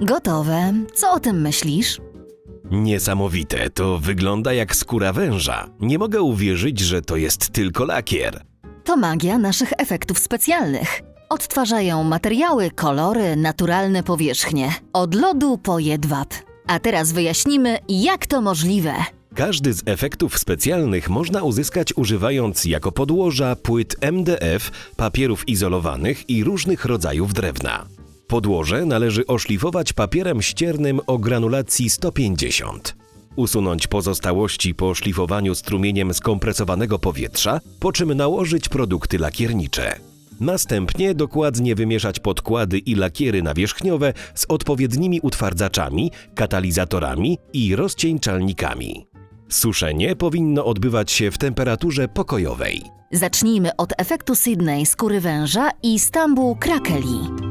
Gotowe. Co o tym myślisz? Niesamowite, to wygląda jak skóra węża. Nie mogę uwierzyć, że to jest tylko lakier. To magia naszych efektów specjalnych. Odtwarzają materiały, kolory, naturalne powierzchnie. Od lodu po jedwab. A teraz wyjaśnimy, jak to możliwe. Każdy z efektów specjalnych można uzyskać używając jako podłoża płyt MDF, papierów izolowanych i różnych rodzajów drewna. Podłoże należy oszlifować papierem ściernym o granulacji 150. Usunąć pozostałości po szlifowaniu strumieniem skompresowanego powietrza, po czym nałożyć produkty lakiernicze. Następnie dokładnie wymieszać podkłady i lakiery nawierzchniowe z odpowiednimi utwardzaczami, katalizatorami i rozcieńczalnikami. Suszenie powinno odbywać się w temperaturze pokojowej. Zacznijmy od efektu Sydney skóry węża i Stambuł krakeli.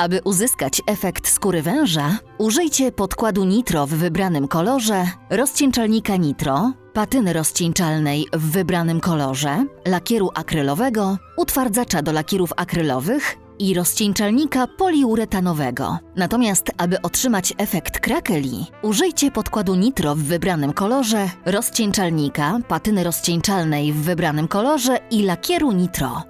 Aby uzyskać efekt skóry węża, użyjcie podkładu nitro w wybranym kolorze, rozcieńczalnika nitro, patyny rozcieńczalnej w wybranym kolorze, lakieru akrylowego, utwardzacza do lakierów akrylowych i rozcieńczalnika poliuretanowego. Natomiast, aby otrzymać efekt krakeli, użyjcie podkładu nitro w wybranym kolorze, rozcieńczalnika, patyny rozcieńczalnej w wybranym kolorze i lakieru nitro.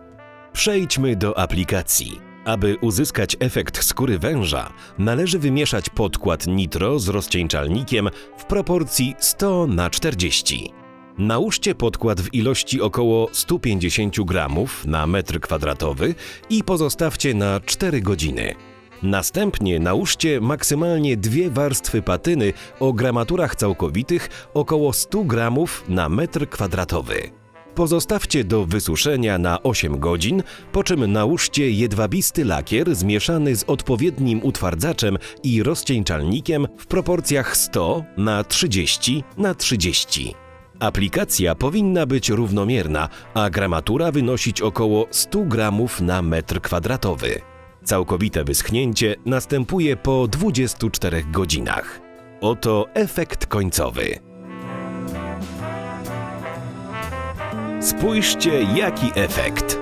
Przejdźmy do aplikacji. Aby uzyskać efekt skóry węża, należy wymieszać podkład nitro z rozcieńczalnikiem w proporcji 100 na 40. Nałóżcie podkład w ilości około 150 gramów na metr kwadratowy i pozostawcie na 4 godziny. Następnie nałóżcie maksymalnie dwie warstwy patyny o gramaturach całkowitych około 100 gramów na metr kwadratowy. Pozostawcie do wysuszenia na 8 godzin, po czym nałóżcie jedwabisty lakier zmieszany z odpowiednim utwardzaczem i rozcieńczalnikiem w proporcjach 100 na 30 na 30. Aplikacja powinna być równomierna, a gramatura wynosić około 100 gramów na metr kwadratowy. Całkowite wyschnięcie następuje po 24 godzinach. Oto efekt końcowy. Spójrzcie, jaki efekt!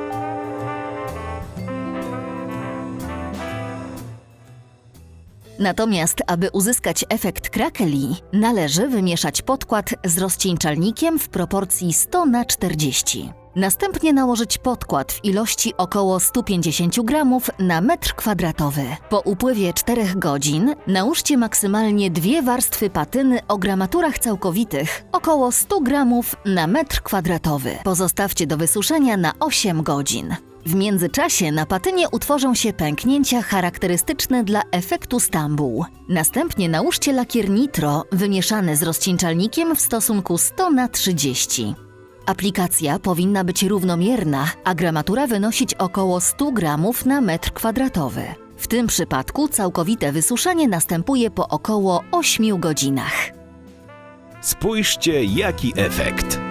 Natomiast, aby uzyskać efekt krakeli, należy wymieszać podkład z rozcieńczalnikiem w proporcji 100 na 40. Następnie nałożyć podkład w ilości około 150 gramów na metr kwadratowy. Po upływie 4 godzin nałóżcie maksymalnie dwie warstwy patyny o gramaturach całkowitych około 100 gramów na metr kwadratowy. Pozostawcie do wysuszenia na 8 godzin. W międzyczasie na patynie utworzą się pęknięcia charakterystyczne dla efektu Stambuł. Następnie nałóżcie lakier nitro wymieszany z rozcieńczalnikiem w stosunku 100 na 30. Aplikacja powinna być równomierna, a gramatura wynosić około 100 gramów na metr kwadratowy. W tym przypadku całkowite wysuszenie następuje po około 8 godzinach. Spójrzcie, jaki efekt!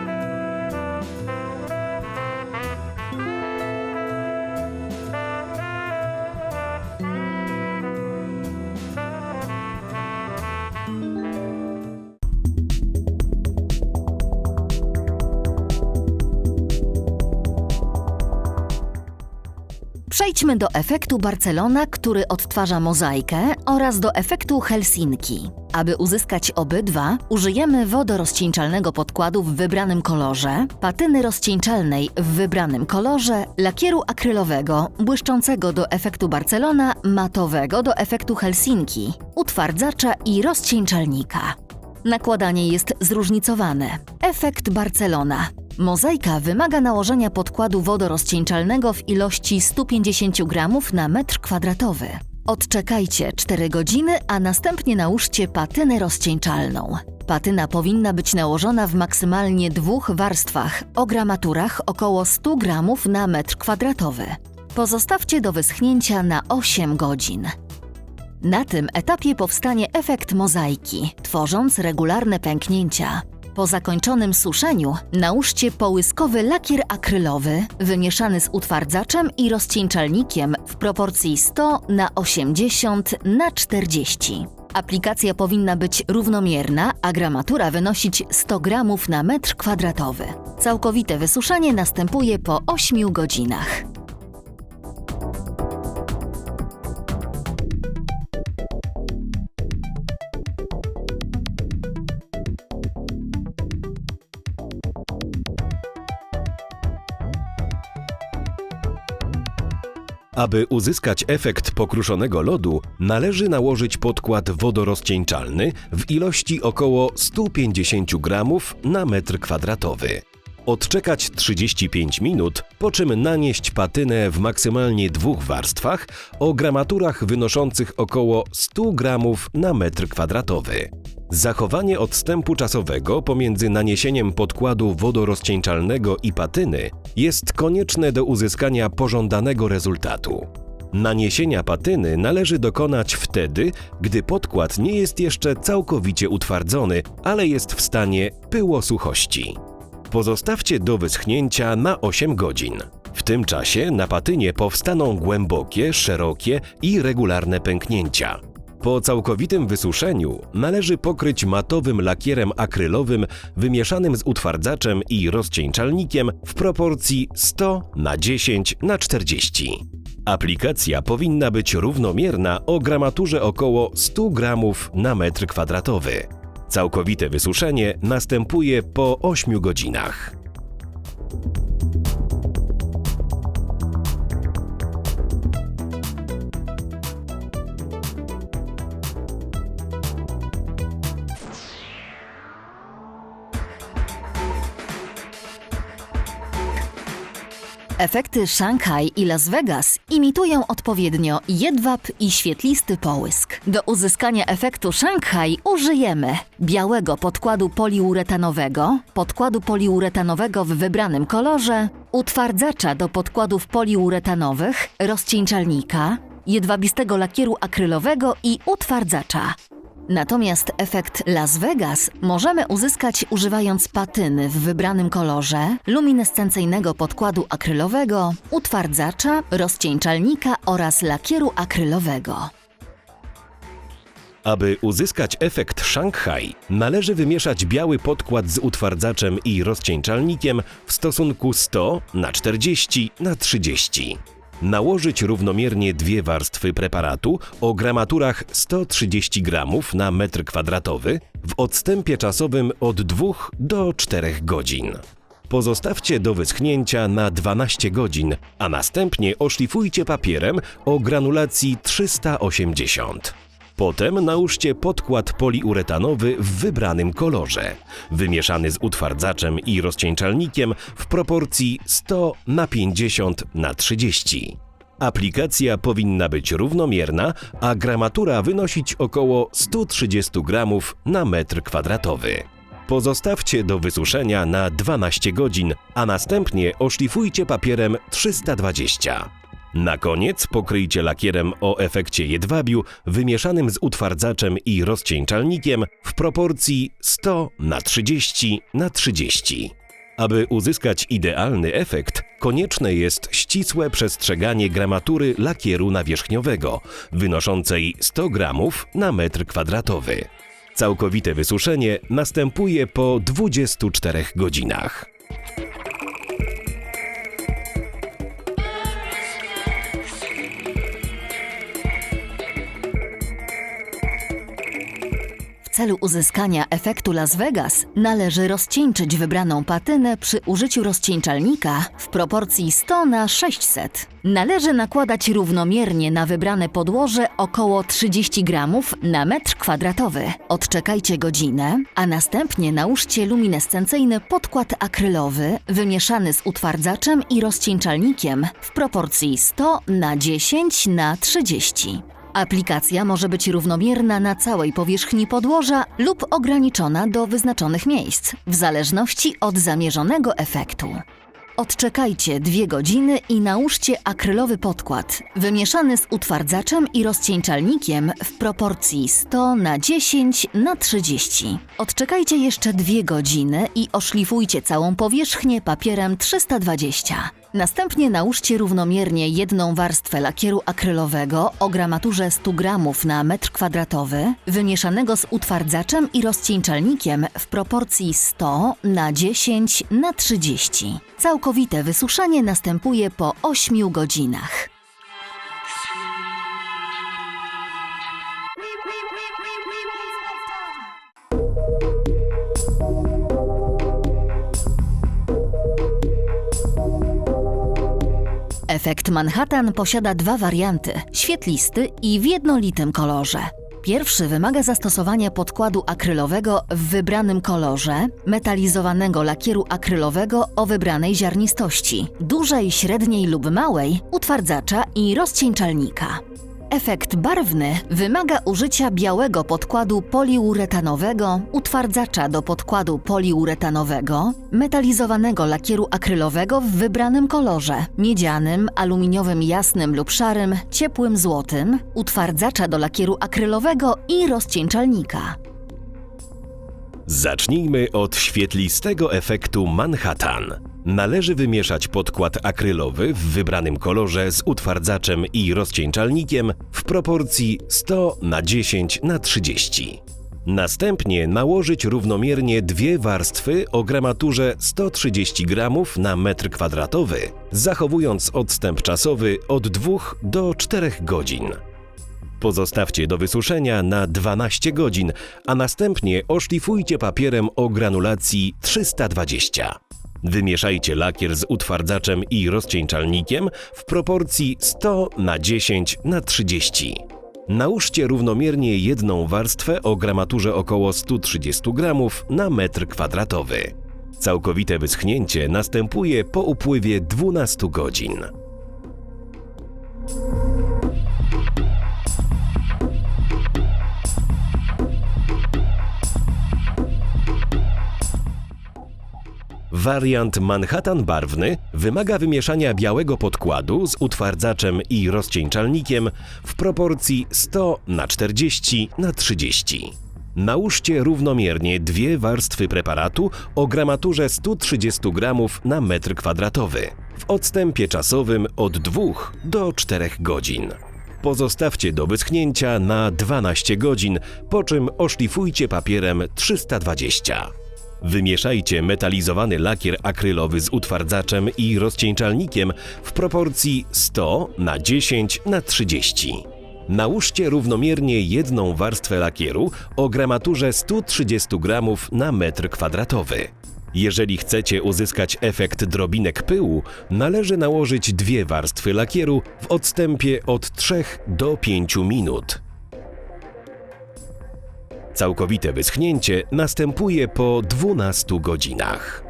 Przejdźmy do efektu Barcelona, który odtwarza mozaikę, oraz do efektu Helsinki. Aby uzyskać obydwa, użyjemy wodorozcieńczalnego podkładu w wybranym kolorze, patyny rozcieńczalnej w wybranym kolorze, lakieru akrylowego, błyszczącego do efektu Barcelona, matowego do efektu Helsinki, utwardzacza i rozcieńczalnika. Nakładanie jest zróżnicowane. Efekt Barcelona. Mozaika wymaga nałożenia podkładu wodorozcieńczalnego w ilości 150 gramów na metr kwadratowy. Odczekajcie 4 godziny, a następnie nałóżcie patynę rozcieńczalną. Patyna powinna być nałożona w maksymalnie dwóch warstwach o gramaturach około 100 gramów na metr kwadratowy. Pozostawcie do wyschnięcia na 8 godzin. Na tym etapie powstanie efekt mozaiki, tworząc regularne pęknięcia. Po zakończonym suszeniu nałóżcie połyskowy lakier akrylowy wymieszany z utwardzaczem i rozcieńczalnikiem w proporcji 100 na 80 na 40. Aplikacja powinna być równomierna, a gramatura wynosić 100 gramów na metr kwadratowy. Całkowite wysuszenie następuje po 8 godzinach. Aby uzyskać efekt pokruszonego lodu, należy nałożyć podkład wodorozcieńczalny w ilości około 150 gramów na metr kwadratowy. Odczekać 35 minut, po czym nanieść patynę w maksymalnie dwóch warstwach o gramaturach wynoszących około 100 gramów na metr kwadratowy. Zachowanie odstępu czasowego pomiędzy naniesieniem podkładu wodorozcieńczalnego i patyny jest konieczne do uzyskania pożądanego rezultatu. Naniesienia patyny należy dokonać wtedy, gdy podkład nie jest jeszcze całkowicie utwardzony, ale jest w stanie pyłosuchości. Pozostawcie do wyschnięcia na 8 godzin. W tym czasie na patynie powstaną głębokie, szerokie i regularne pęknięcia. Po całkowitym wysuszeniu należy pokryć matowym lakierem akrylowym wymieszanym z utwardzaczem i rozcieńczalnikiem w proporcji 100 na 10 na 40. Aplikacja powinna być równomierna o gramaturze około 100 gramów na metr kwadratowy. Całkowite wysuszenie następuje po 8 godzinach. Efekty Szanghaj i Las Vegas imitują odpowiednio jedwab i świetlisty połysk. Do uzyskania efektu Szanghaj użyjemy białego podkładu poliuretanowego, podkładu poliuretanowego w wybranym kolorze, utwardzacza do podkładów poliuretanowych, rozcieńczalnika, jedwabistego lakieru akrylowego i utwardzacza. Natomiast efekt Las Vegas możemy uzyskać używając patyny w wybranym kolorze, luminescencyjnego podkładu akrylowego, utwardzacza, rozcieńczalnika oraz lakieru akrylowego. Aby uzyskać efekt Szanghaj, należy wymieszać biały podkład z utwardzaczem i rozcieńczalnikiem w stosunku 100 na 40 na 30. Nałożyć równomiernie dwie warstwy preparatu o gramaturach 130 gramów na metr kwadratowy w odstępie czasowym od 2 do 4 godzin. Pozostawcie do wyschnięcia na 12 godzin, a następnie oszlifujcie papierem o granulacji 380. Potem nałóżcie podkład poliuretanowy w wybranym kolorze, wymieszany z utwardzaczem i rozcieńczalnikiem w proporcji 100 na 50 na 30. Aplikacja powinna być równomierna, a gramatura wynosić około 130 gramów na metr kwadratowy. Pozostawcie do wysuszenia na 12 godzin, a następnie oszlifujcie papierem 320. Na koniec pokryjcie lakierem o efekcie jedwabiu wymieszanym z utwardzaczem i rozcieńczalnikiem w proporcji 100 na 30 na 30. Aby uzyskać idealny efekt, konieczne jest ścisłe przestrzeganie gramatury lakieru nawierzchniowego, wynoszącej 100 gramów na metr kwadratowy. Całkowite wysuszenie następuje po 24 godzinach. Celu uzyskania efektu Las Vegas należy rozcieńczyć wybraną patynę przy użyciu rozcieńczalnika w proporcji 100 na 600. Należy nakładać równomiernie na wybrane podłoże około 30 gramów na metr kwadratowy. Odczekajcie godzinę, a następnie nałóżcie luminescencyjny podkład akrylowy wymieszany z utwardzaczem i rozcieńczalnikiem w proporcji 100 na 10 na 30. Aplikacja może być równomierna na całej powierzchni podłoża lub ograniczona do wyznaczonych miejsc, w zależności od zamierzonego efektu. Odczekajcie dwie godziny i nałóżcie akrylowy podkład, wymieszany z utwardzaczem i rozcieńczalnikiem w proporcji 100 na 10 na 30. Odczekajcie jeszcze dwie godziny i oszlifujcie całą powierzchnię papierem 320. Następnie nałóżcie równomiernie jedną warstwę lakieru akrylowego o gramaturze 100 gramów na metr kwadratowy, wymieszanego z utwardzaczem i rozcieńczalnikiem w proporcji 100 na 10 na 30. Całkowite wysuszenie następuje po 8 godzinach. Efekt Manhattan posiada dwa warianty: świetlisty i w jednolitym kolorze. Pierwszy wymaga zastosowania podkładu akrylowego w wybranym kolorze, metalizowanego lakieru akrylowego o wybranej ziarnistości, dużej, średniej lub małej, utwardzacza i rozcieńczalnika. Efekt barwny wymaga użycia białego podkładu poliuretanowego, utwardzacza do podkładu poliuretanowego, metalizowanego lakieru akrylowego w wybranym kolorze miedzianym, aluminiowym jasnym lub szarym, ciepłym złotym, utwardzacza do lakieru akrylowego i rozcieńczalnika. Zacznijmy od świetlistego efektu Manhattan. Należy wymieszać podkład akrylowy w wybranym kolorze z utwardzaczem i rozcieńczalnikiem w proporcji 100 na 10 na 30. Następnie nałożyć równomiernie dwie warstwy o gramaturze 130 g na metr kwadratowy, zachowując odstęp czasowy od 2 do 4 godzin. Pozostawcie do wysuszenia na 12 godzin, a następnie oszlifujcie papierem o granulacji 320. Wymieszajcie lakier z utwardzaczem i rozcieńczalnikiem w proporcji 100 na 10 na 30. Nałóżcie równomiernie jedną warstwę o gramaturze około 130 g na metr kwadratowy. Całkowite wyschnięcie następuje po upływie 12 godzin. Wariant Manhattan barwny wymaga wymieszania białego podkładu z utwardzaczem i rozcieńczalnikiem w proporcji 100 na 40 na 30. Nałóżcie równomiernie dwie warstwy preparatu o gramaturze 130 g na metr kwadratowy w odstępie czasowym od 2 do 4 godzin. Pozostawcie do wyschnięcia na 12 godzin, po czym oszlifujcie papierem 320. Wymieszajcie metalizowany lakier akrylowy z utwardzaczem i rozcieńczalnikiem w proporcji 100 na 10 na 30. Nałóżcie równomiernie jedną warstwę lakieru o gramaturze 130 g na metr kwadratowy. Jeżeli chcecie uzyskać efekt drobinek pyłu, należy nałożyć dwie warstwy lakieru w odstępie od 3 do 5 minut. Całkowite wyschnięcie następuje po 12 godzinach.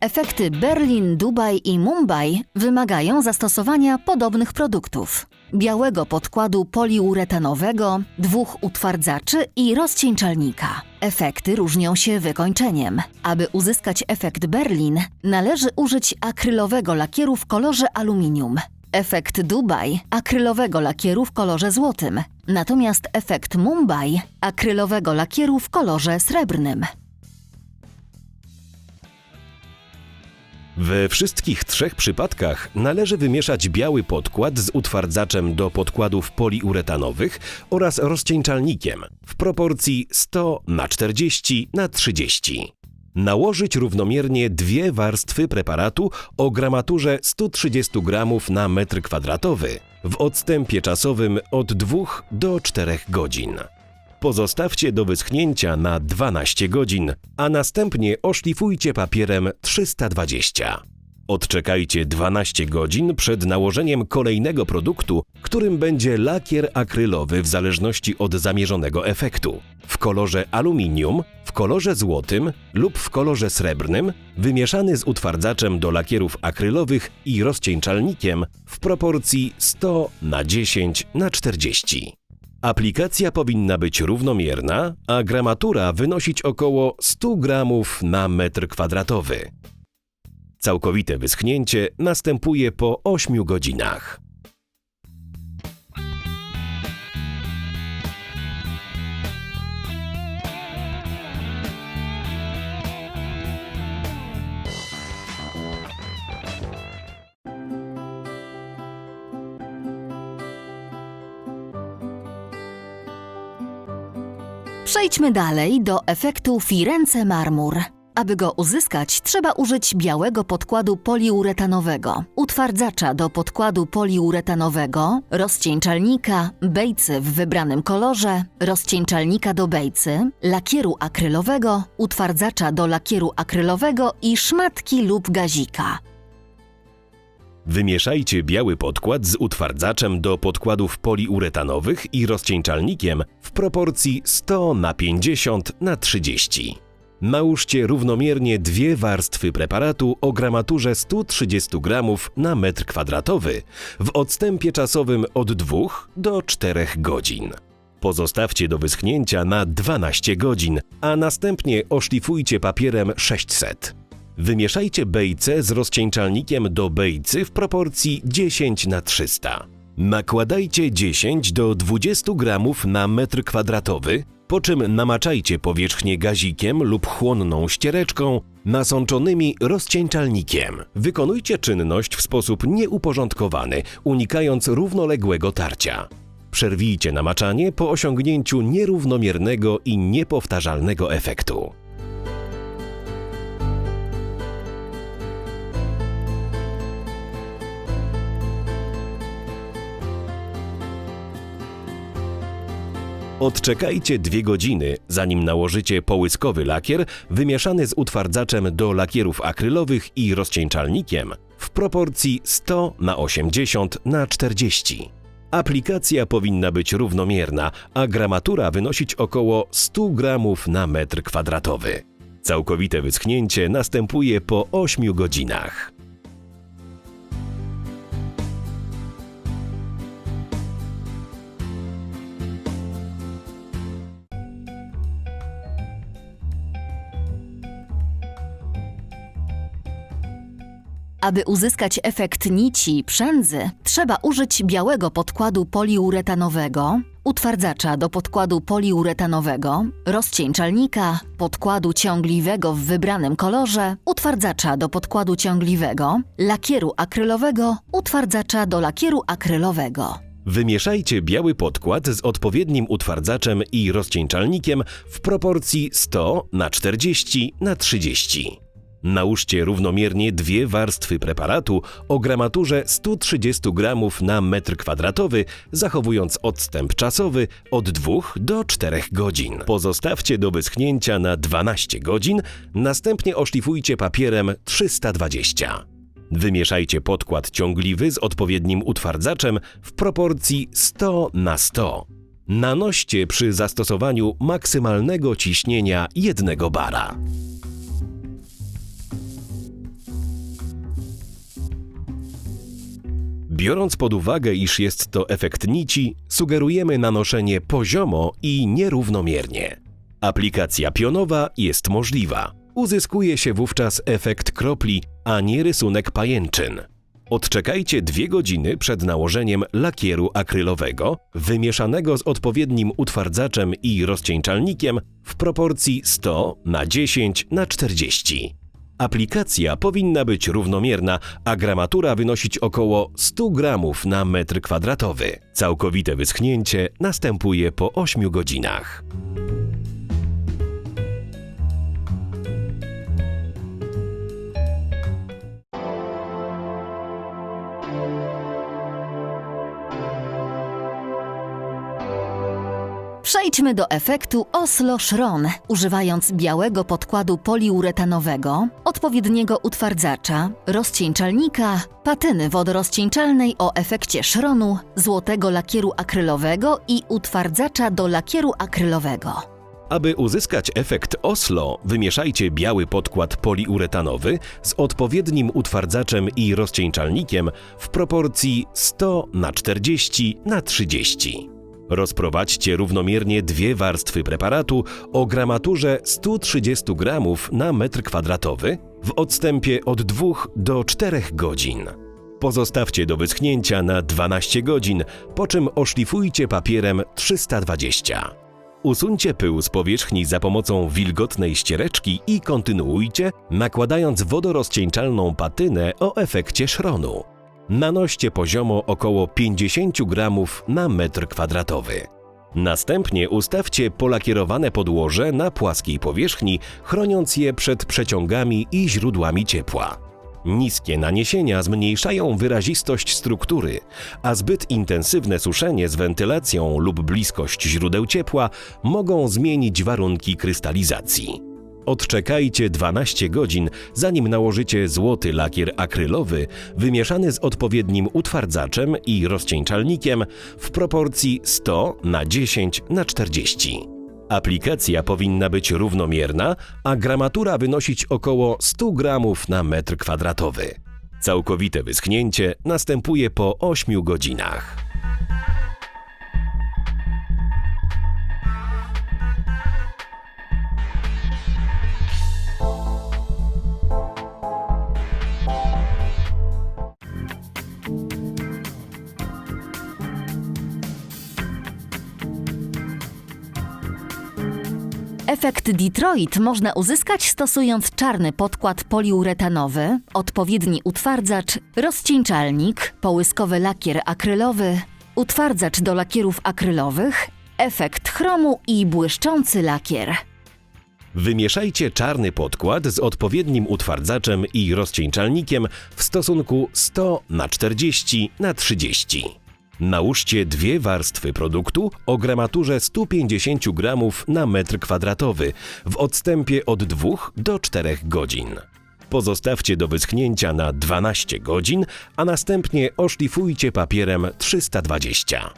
Efekty Berlin, Dubaj i Mumbai wymagają zastosowania podobnych produktów: białego podkładu poliuretanowego, dwóch utwardzaczy i rozcieńczalnika. Efekty różnią się wykończeniem. Aby uzyskać efekt Berlin, należy użyć akrylowego lakieru w kolorze aluminium. Efekt Dubaj akrylowego lakieru w kolorze złotym, natomiast efekt Mumbai akrylowego lakieru w kolorze srebrnym. We wszystkich trzech przypadkach należy wymieszać biały podkład z utwardzaczem do podkładów poliuretanowych oraz rozcieńczalnikiem w proporcji 100 na 40 na 30. Nałożyć równomiernie dwie warstwy preparatu o gramaturze 130 g na metr kwadratowy w odstępie czasowym od 2 do 4 godzin. Pozostawcie do wyschnięcia na 12 godzin, a następnie oszlifujcie papierem 320. Odczekajcie 12 godzin przed nałożeniem kolejnego produktu, którym będzie lakier akrylowy w zależności od zamierzonego efektu. W kolorze aluminium, w kolorze złotym lub w kolorze srebrnym, wymieszany z utwardzaczem do lakierów akrylowych i rozcieńczalnikiem w proporcji 100 na 10 na 40. Aplikacja powinna być równomierna, a gramatura wynosić około 100 gramów na metr kwadratowy. Całkowite wyschnięcie następuje po 8 godzinach. Przejdźmy dalej do efektu Firenze Marmur. Aby go uzyskać, trzeba użyć białego podkładu poliuretanowego, utwardzacza do podkładu poliuretanowego, rozcieńczalnika, bejcy w wybranym kolorze, rozcieńczalnika do bejcy, lakieru akrylowego, utwardzacza do lakieru akrylowego i szmatki lub gazika. Wymieszajcie biały podkład z utwardzaczem do podkładów poliuretanowych i rozcieńczalnikiem w proporcji 100 na 50 na 30. Nałóżcie równomiernie dwie warstwy preparatu o gramaturze 130 g na metr kwadratowy w odstępie czasowym od 2 do 4 godzin. Pozostawcie do wyschnięcia na 12 godzin, a następnie oszlifujcie papierem 600. Wymieszajcie bejce z rozcieńczalnikiem do bejcy w proporcji 10 na 300. Nakładajcie 10 do 20 gramów na metr kwadratowy, po czym namaczajcie powierzchnię gazikiem lub chłonną ściereczką nasączonymi rozcieńczalnikiem. Wykonujcie czynność w sposób nieuporządkowany, unikając równoległego tarcia. Przerwijcie namaczanie po osiągnięciu nierównomiernego i niepowtarzalnego efektu. Odczekajcie dwie godziny, zanim nałożycie połyskowy lakier wymieszany z utwardzaczem do lakierów akrylowych i rozcieńczalnikiem w proporcji 100 na 80 na 40. Aplikacja powinna być równomierna, a gramatura wynosić około 100 gramów na metr kwadratowy. Całkowite wyschnięcie następuje po 8 godzinach. Aby uzyskać efekt nici przędzy, trzeba użyć białego podkładu poliuretanowego, utwardzacza do podkładu poliuretanowego, rozcieńczalnika, podkładu ciągliwego w wybranym kolorze, utwardzacza do podkładu ciągliwego, lakieru akrylowego, utwardzacza do lakieru akrylowego. Wymieszajcie biały podkład z odpowiednim utwardzaczem i rozcieńczalnikiem w proporcji 100 na 40 na 30. Nałóżcie równomiernie dwie warstwy preparatu o gramaturze 130 g na metr kwadratowy, zachowując odstęp czasowy od 2 do 4 godzin. Pozostawcie do wyschnięcia na 12 godzin, następnie oszlifujcie papierem 320. Wymieszajcie podkład ciągliwy z odpowiednim utwardzaczem w proporcji 100 na 100. Nanoście przy zastosowaniu maksymalnego ciśnienia 1 bara. Biorąc pod uwagę, iż jest to efekt nici, sugerujemy nanoszenie poziomo i nierównomiernie. Aplikacja pionowa jest możliwa. Uzyskuje się wówczas efekt kropli, a nie rysunek pajęczyn. Odczekajcie dwie godziny przed nałożeniem lakieru akrylowego, wymieszanego z odpowiednim utwardzaczem i rozcieńczalnikiem w proporcji 100 na 10 na 40. Aplikacja powinna być równomierna, a gramatura wynosić około 100 gramów na metr kwadratowy. Całkowite wyschnięcie następuje po 8 godzinach. Przejdźmy do efektu Oslo-Schron, używając białego podkładu poliuretanowego, odpowiedniego utwardzacza, rozcieńczalnika, patyny wodorozcieńczalnej o efekcie szronu, złotego lakieru akrylowego i utwardzacza do lakieru akrylowego. Aby uzyskać efekt Oslo, wymieszajcie biały podkład poliuretanowy z odpowiednim utwardzaczem i rozcieńczalnikiem w proporcji 100 na 40 na 30. Rozprowadźcie równomiernie dwie warstwy preparatu o gramaturze 130 g na metr kwadratowy w odstępie od 2 do 4 godzin. Pozostawcie do wyschnięcia na 12 godzin, po czym oszlifujcie papierem 320. Usuńcie pył z powierzchni za pomocą wilgotnej ściereczki i kontynuujcie, nakładając wodorozcieńczalną patynę o efekcie szronu. Nanoście poziomo około 50 gramów na metr kwadratowy. Następnie ustawcie polakierowane podłoże na płaskiej powierzchni, chroniąc je przed przeciągami i źródłami ciepła. Niskie naniesienia zmniejszają wyrazistość struktury, a zbyt intensywne suszenie z wentylacją lub bliskość źródeł ciepła mogą zmienić warunki krystalizacji. Odczekajcie 12 godzin, zanim nałożycie złoty lakier akrylowy wymieszany z odpowiednim utwardzaczem i rozcieńczalnikiem w proporcji 100 na 10 na 40. Aplikacja powinna być równomierna, a gramatura wynosić około 100 gramów na metr kwadratowy. Całkowite wyschnięcie następuje po 8 godzinach. Efekt Detroit można uzyskać stosując czarny podkład poliuretanowy, odpowiedni utwardzacz, rozcieńczalnik, połyskowy lakier akrylowy, utwardzacz do lakierów akrylowych, efekt chromu i błyszczący lakier. Wymieszajcie czarny podkład z odpowiednim utwardzaczem i rozcieńczalnikiem w stosunku 100 na 40 na 30. Nałóżcie dwie warstwy produktu o gramaturze 150 g na metr kwadratowy w odstępie od 2 do 4 godzin. Pozostawcie do wyschnięcia na 12 godzin, a następnie oszlifujcie papierem 320.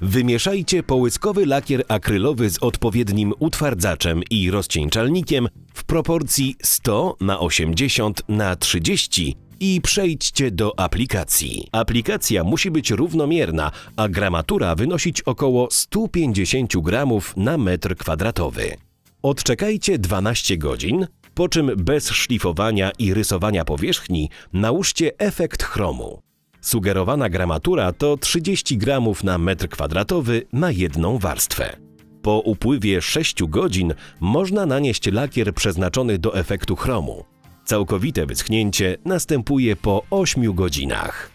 Wymieszajcie połyskowy lakier akrylowy z odpowiednim utwardzaczem i rozcieńczalnikiem w proporcji 100 na 80 na 30 i przejdźcie do aplikacji. Aplikacja musi być równomierna, a gramatura wynosić około 150 gramów na metr kwadratowy. Odczekajcie 12 godzin, po czym bez szlifowania i rysowania powierzchni nałóżcie efekt chromu. Sugerowana gramatura to 30 gramów na metr kwadratowy na jedną warstwę. Po upływie 6 godzin można nanieść lakier przeznaczony do efektu chromu. Całkowite wyschnięcie następuje po 8 godzinach.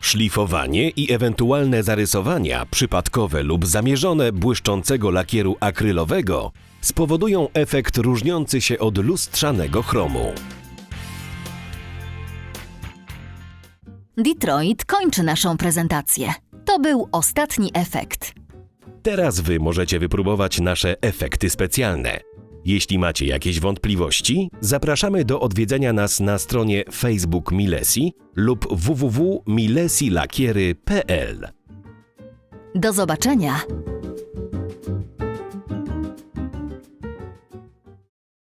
Szlifowanie i ewentualne zarysowania przypadkowe lub zamierzone błyszczącego lakieru akrylowego spowodują efekt różniący się od lustrzanego chromu. Detroit kończy naszą prezentację. To był ostatni efekt. Teraz Wy możecie wypróbować nasze efekty specjalne. Jeśli macie jakieś wątpliwości, zapraszamy do odwiedzenia nas na stronie Facebook Milesi lub www.milesilakiery.pl. Do zobaczenia!